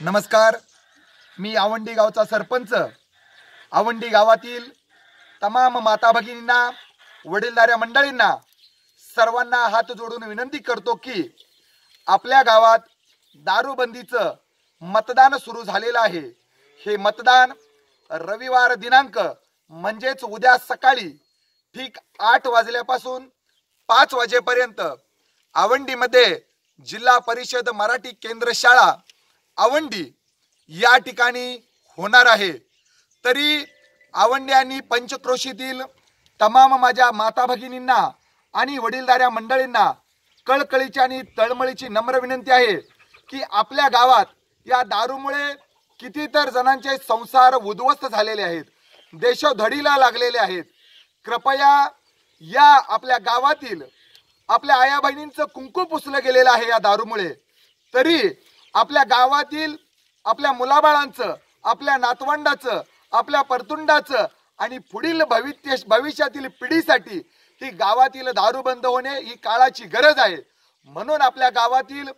नमस्कार. मी आवंडी गावचा सरपंच. आवंडी गावातील तमाम माता भगिनींना वडीलधाऱ्या मंडळींना सर्वांना हात जोडून विनंती करतो की आपल्या गावात दारूबंदीचं मतदान सुरू झालेलं आहे. हे मतदान रविवार दिनांक म्हणजेच उद्या सकाळी ठीक आठ वाजल्यापासून पाच वाजेपर्यंत आवंडीमध्ये जिल्हा परिषद मराठी केंद्र शाळा आवंडी या ठिकाणी होणार आहे. तरी आवंडी आणि पंचक्रोशीतील तमाम माझ्या माता भगिनींना आणि वडीलधाऱ्या मंडळींना कळकळीची आणि तळमळीची नम्र विनंती आहे की आपल्या गावात या दारूमुळे कितीतर जणांचे संसार उद्ध्वस्त झालेले आहेत देशोधडीला लागलेले आहेत. कृपया या आपल्या गावातील आपल्या आया बहिणींचं कुंकू पुसलं गेलेलं आहे या दारूमुळे. तरी आपल्या गावातील आपल्या मुलाबाळांचं आपल्या नातवंडाचं आपल्या परतुंडाचं आणि पुढील भविष्य भविष्यातील पिढीसाठी ही गावातील दारू बंद होणे ही काळाची गरज आहे. म्हणून आपल्या गावातील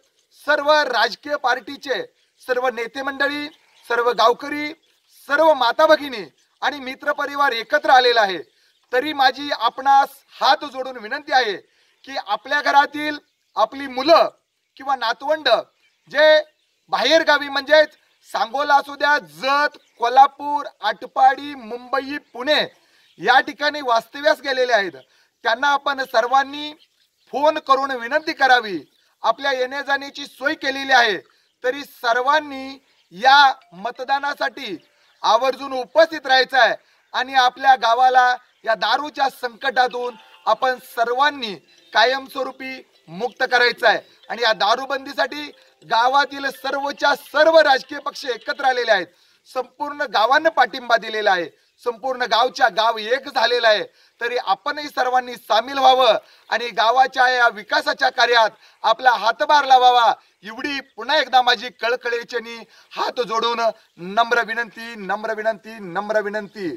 सर्व राजकीय पार्टीचे सर्व नेते मंडळी सर्व गावकरी सर्व माता भगिनी आणि मित्र परिवार एकत्र आलेला आहे. तरी माझी आपणास हात जोडून विनंती आहे की आपल्या घरातील आपली मुलं किंवा नातवंड जे बाहेरगावी म्हणजेच सांगोला असू द्या जत कोल्हापूर आटपाडी मुंबई पुणे या ठिकाणी वास्तव्यास गेलेले आहेत. त्यांना आपण सर्वांनी फोन करून विनंती करावी. आपल्या येण्या जाण्याची सोय केलेली आहे. तरी सर्वांनी या मतदानासाठी आवर्जून उपस्थित राहायचं आहे आणि आपल्या गावाला या दारूच्या संकटातून आपण सर्वांनी कायमस्वरूपी मुक्त करायचं आहे आणि या दारूबंदीसाठी गावातील सर्वच्या सर्व राजकीय पक्ष एकत्र आलेले आहेत. संपूर्ण गावानं पाठिंबा दिलेला आहे. संपूर्ण गावच्या गाव एक झालेला आहे. तरी आपणही सर्वांनी सामील व्हावं आणि गावाच्या या विकासाच्या कार्यात आपला हातभार लावावा. एवढी पुन्हा एकदा माझी कळकळेच्यानी हात जोडून नम्र विनंती नम्र विनंती नम्र विनंती.